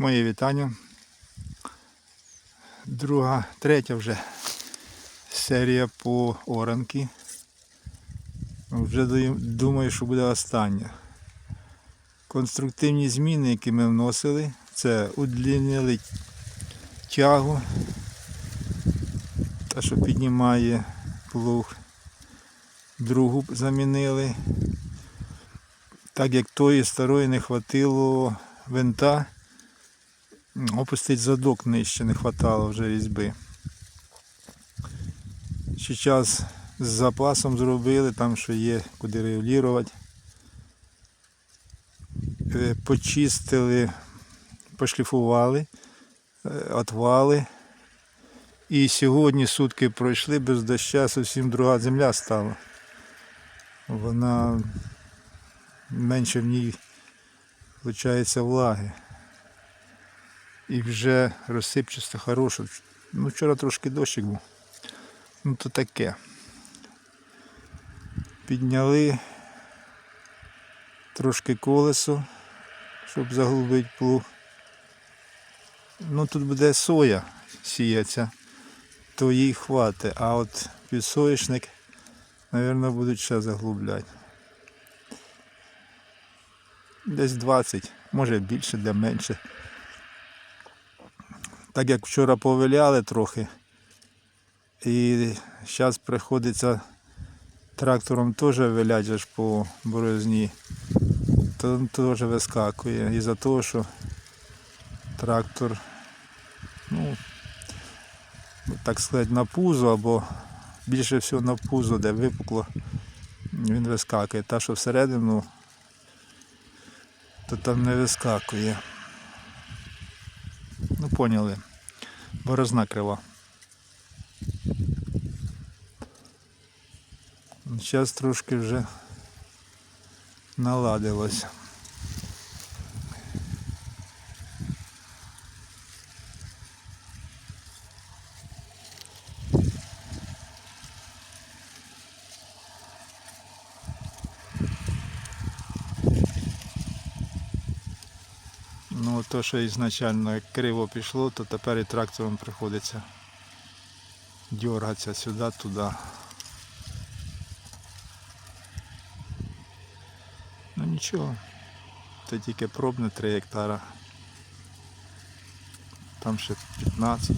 Моє вітання. Друга, третя вже серія по оранки. Вже думаю, що буде остання. Конструктивні зміни, які ми вносили, це удлінили тягу, та що піднімає плуг. Другу замінили. Так як тої старої не хватило винта, опустить задок нижче, не хватало вже різьби. Ще час з запасом зробили, там що є куди регулювати. Е, Почистили, пошліфували, е, отвали. І сьогодні сутки пройшли без дощу, зовсім друга земля стала. Вона менше в ній виходить влаги. І вже розсипчасто хороше. Ну, вчора трошки дощик був. Ну то таке. Підняли трошки колесо, щоб заглубити плуг. Ну тут буде соя сіяться, то їй хватить. А от підсоєшник, мабуть, будуть ще заглубляти. Десь 20, може більше, де менше. Так як вчора повиляли трохи, і зараз приходиться трактором теж вилять же по борозні, то теж вискакує. Із-за того, що трактор, ну, так сказати, на пузо або більше всього на пузо, де випукло, він вискакує. Та, що всередину, то там не вискакує. Ну, поняли. Борозна крила. Зараз трошки вже наладилось. Ну, то, що ізначально криво пішло, то тепер і трактором приходиться дергатися сюди, туди. Ну нічого, це тільки пробне 3 гектара. Там ще 15.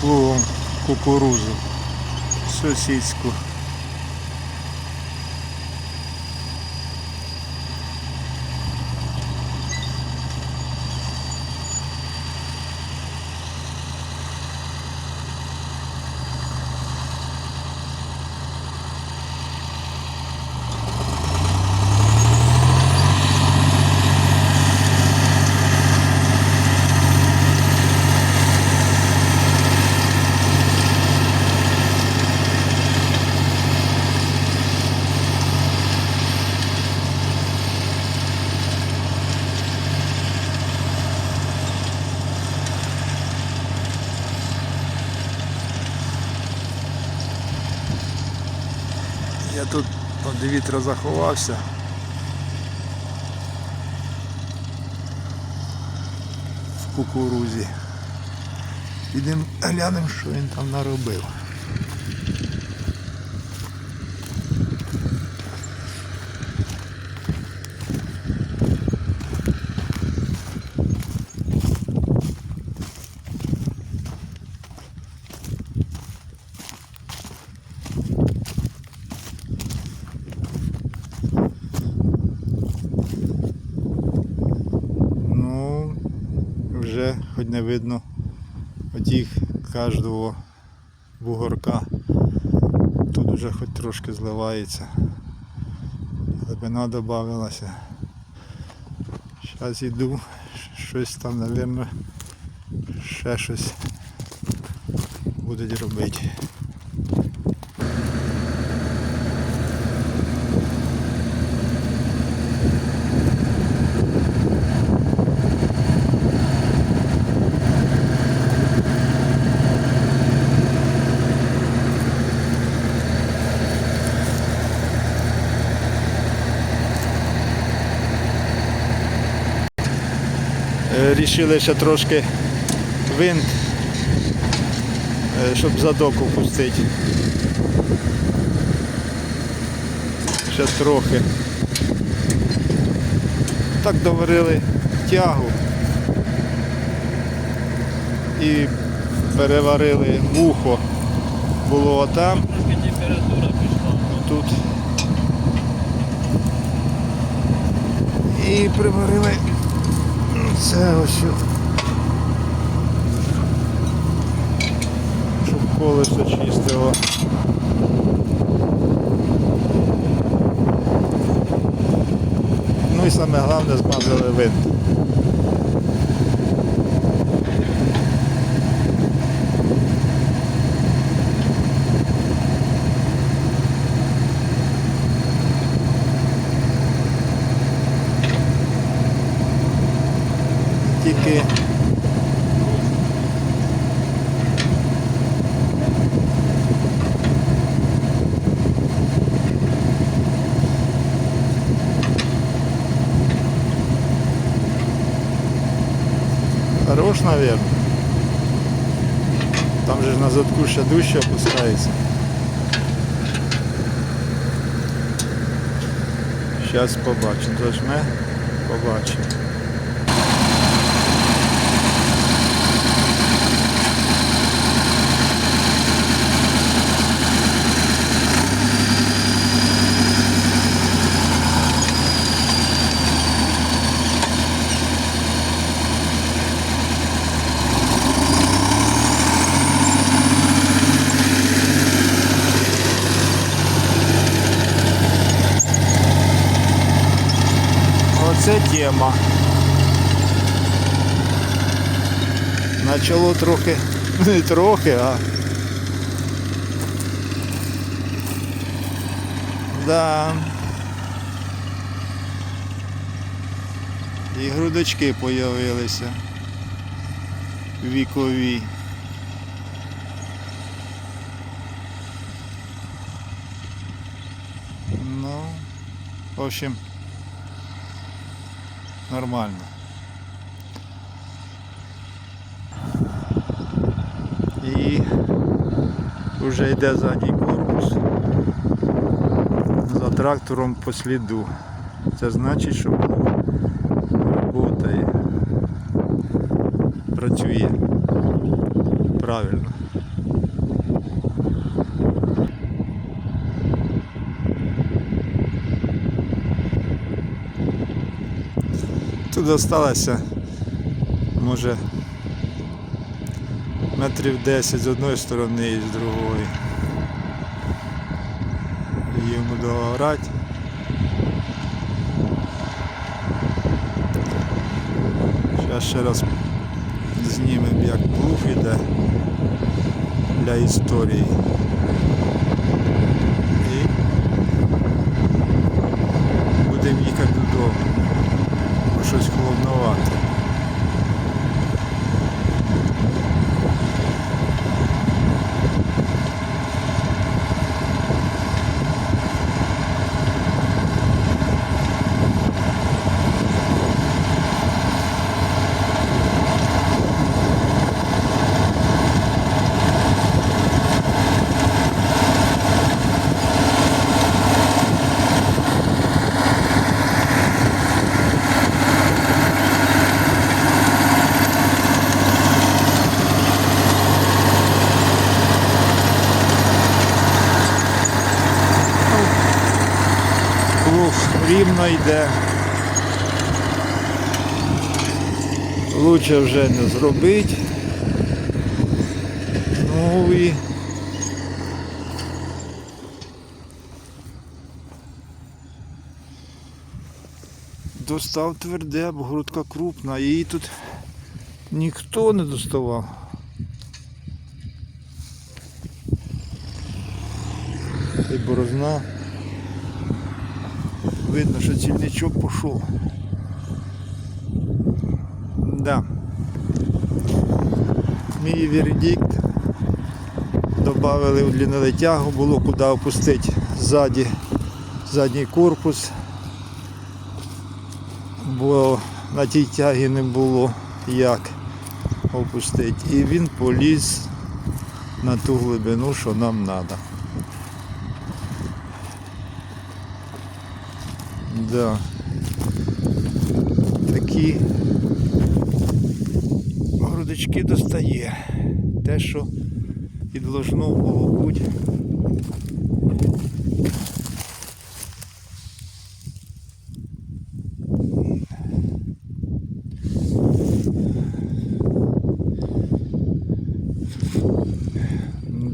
Плугом кукурузу сусідську. Я тут від вітра заховався. В кукурузі. Підемо глянемо, що він там наробив. Хоч не видно отіх кожного бугорка. Тут вже хоч трошки зливається. Глибина додавалася. Зараз йду, щось там, мабуть, ще щось будуть робити. Рішили ще трошки винт, е, щоб задок опустити. Ще трохи. Так доварили тягу і переварили вухо. Було отам, температура пішла. тут. І приварили це ось. Щоб колесо чистило. Ну і саме головне змазали винт. Тільки Хорош, наверное. Там же на задку ще дужче опускається. Зараз побачимо. Зажме, побачимо. Тема. Начало трохи, не трохи, а. Да. І грудочки появилися. Вікові. Ну, в общем, нормально. І вже йде задній корпус за трактором по сліду. Це значить, що робота працює правильно. Тут залишилося, може, метрів 10 з одної сторони і з другої. Йому доорати. Зараз ще раз знімемо, як плуг іде для історії. І будемо їхати додому. Щось холодновато. Рівно йде. Лучше вже не зробити. Ну і достав тверде, бо грудка крупна, її тут ніхто не доставав. І борозна. Видно, що цільничок пішов. Да. Мій вердикт. Добавили в длиннолетягу, було куди опустити ззаді, задній корпус, бо на тій тягі не було як опустити. І він поліз на ту глибину, що нам треба. Да. Такі грудочки достає. Те, що підложно було бути.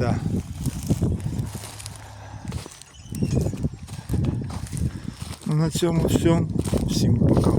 Да. Ну, на цьому все. Всім пока.